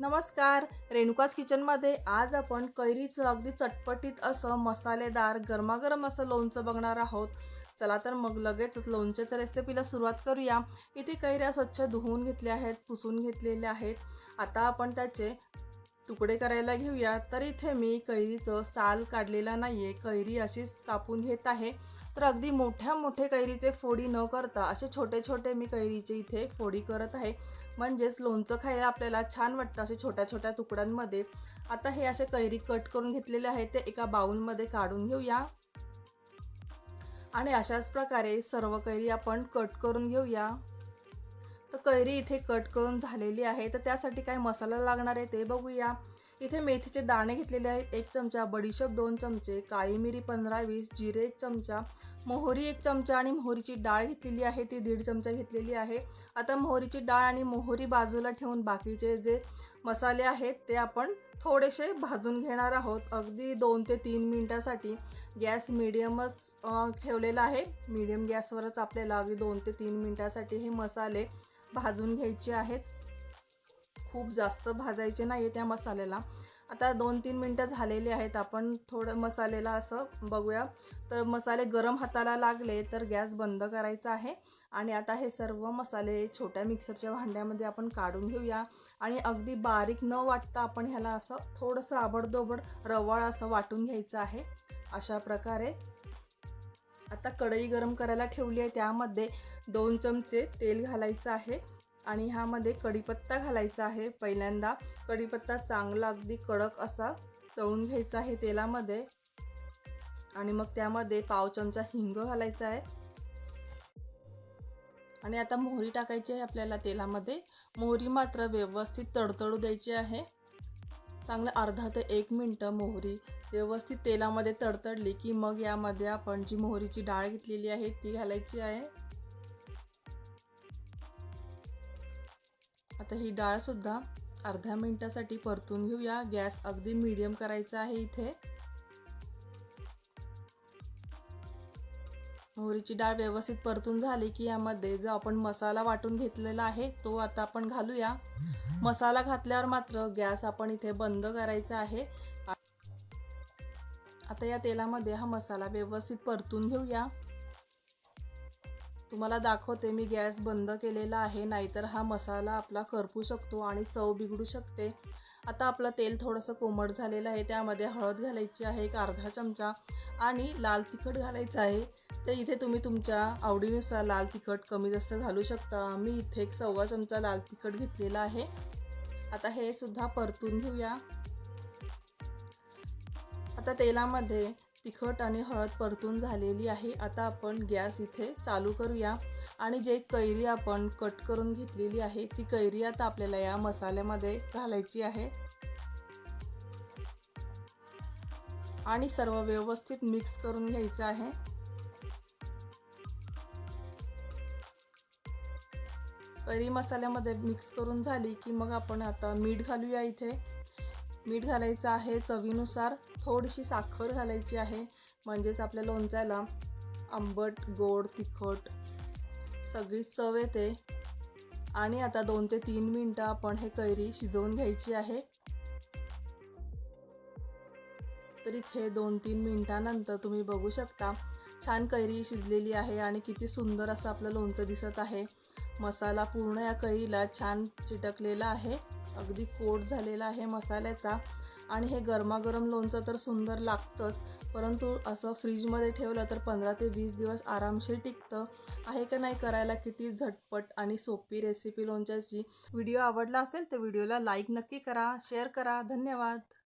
नमस्कार रेणुकाज किचनमध्ये आज आपण कैरीचं अगदी चटपटीत असं मसालेदार गरमागरम असं लोणचं बघणार आहोत. चला तर मग लगेच लोणच्याच्या रेसिपीला सुरुवात करूया. इथे कैऱ्या स्वच्छ धुवून घेतल्या आहेत पुसून घेतलेल्या आहेत. आता आपण त्याचे तुकडे करायला घेऊया. तर इथे मी कैरीचं साल काढलेला नाही आहे कैरी अशीच कापून घेत आहे. तर अगदी मोठ्या मोठे कैरीचे फोडी न करता असे छोटे छोटे मी कैरीचे इथे फोडी करत आहे. म्हणजेच लोणचं खायला आपल्याला छान वाटतं असे छोट्या छोट्या तुकड्यांमध्ये. आता हे असे कैरी कट करून घेतलेले आहेत ते एका बाऊलमध्ये काढून घेऊया. आणि अशाच प्रकारे सर्व कैरी आपण कट करून घेऊया. तर कैरी इथे कट करून झालेली आहे तर त्यासाठी काय मसाला लागणार आहे ते बघूया. इथे मेथीचे दाणे घेतलेले आहेत. एक चमचा बडीशेप दोन चमचे काळी मिरी पंधरा वीस जिरे एक चमचा मोहरी एक चमचा आणि मोहरीची डाळ घेतलेली आहे. ती दीड चमचा घेतलेली आहे. आता मोहरीची डाळ आणि मोहरी बाजूला ठेवून बाकीचे जे मसाले आहेत ते आपण थोडेसे भाजून घेणार आहोत. अगदी दोन ते तीन मिनटासाठी गॅस मिडियमच ठेवलेला आहे. मिडियम गॅसवरच आपल्याला अगदी दोन ते तीन मिनटासाठी हे मसाले भाजून घ्यायचे आहेत. खूप जास्त भाजायचे नाही आहे त्या मसाल्याला. आता दोन तीन मिनटं झालेली आहेत आपण थोडं मसाल्याला असं बघूया. तर मसाले गरम हाताला लागले तर गॅस बंद करायचा आहे आणि आता हे सर्व मसाले छोट्या मिक्सरच्या भांड्यामध्ये आपण काढून घेऊया. आणि अगदी बारीक न वाटता आपण ह्याला असं थोडंसं आबडदोबड रवाळ असं वाटून घ्यायचं आहे. अशा प्रकारे. आता कढई गरम करायला ठेवली आहे त्यामध्ये दोन चमचे तेल घालायचं आहे. आणि ह्यामध्ये कढीपत्ता घालायचा आहे. पहिल्यांदा कढीपत्ता चांगला अगदी कडक असा तळून घ्यायचा आहे तेलामध्ये. आणि मग त्यामध्ये पाव चमचा हिंग घालायचा आहे. आणि आता मोहरी टाकायची आहे आपल्याला तेलामध्ये. मोहरी मात्र व्यवस्थित तडतडू द्यायची आहे. चांगलं अर्धा ते एक मिनटं मोहरी व्यवस्थित तेलामध्ये तडतडली की मग यामध्ये आपण जी मोहरीची डाळ घेतलेली आहे ती घालायची आहे. आता ही डाळसुद्धा अर्ध्या मिनटासाठी परतून घेऊया. गॅस अगदी मीडियम करायचा आहे इथे. मोहरीची डाळ व्यवस्थित परतून झाली की यामध्ये जो आपण मसाला वाटून घेतलेला आहे तो आता आपण घालूया. मसाला घातल्यावर मात्र गॅस आपण इथे बंद करायचा आहे. आता या तेलामध्ये हा मसाला व्यवस्थित परतून घेऊया. तुम्हाला दाखवते मी गॅस बंद केलेला आहे नाहीतर हा मसाला आपला करपू शकतो आणि चव बिघडू शकते. आता आपलं तेल थोडंसं कोमट झालेलं आहे त्यामध्ये हळद घालायची आहे एक अर्धा चमचा आणि लाल तिखट घालायचं आहे. तर इथे तुम्ही तुमच्या आवडीनुसार लाल तिखट कमी जास्त घालू शकता. मी इथे एक सव्वा चमचा लाल तिखट घेतलेला आहे. आता हे सुद्धा परतून घेऊया. आता तेलामध्ये तिखट आणि हळद परतून झालेली आहे. आता आपण गॅस इथे चालू करूया. आणि जे कैरी आपण कट करून घेतलेली आहे ती कैरी आता आपल्याला या मसाल्यामध्ये घालायची आहे. आणि सर्व व्यवस्थित मिक्स करून घ्यायचं आहे. करी मसाल्यामध्ये मिक्स करून झाली की मग आपण आता मीठ घालूया इथे. मीठ घालायचं आहे चवीनुसार थोडीशी साखर घालायची आहे म्हणजेच आपल्या लोणच्याला आंबट गोड तिखट सगळी चव येते. आणि आता दोन ते तीन मिनटं आपण हे कैरी शिजवून घ्यायची आहे. तर इथे दोन तीन मिनटानंतर तुम्ही बघू शकता छान कैरी शिजलेली आहे आणि किती सुंदर असं आपलं लोणचं दिसत आहे. मसाला पूर्ण या कैरीला छान चिटकलेला आहे. अगदी कोट झालेला आहे मसाल्याचा. आणि हे गरमागरम लोणचं तर सुंदर लागतंच. परंतु असं फ्रीजमध्ये ठेवलं तर पंधरा ते वीस दिवस आरामशीर टिकतं. आहे का नाही करायला किती झटपट आणि सोपी रेसिपी लोणच्याची? व्हिडिओ आवडला असेल तर व्हिडिओला लाईक नक्की करा शेअर करा. धन्यवाद.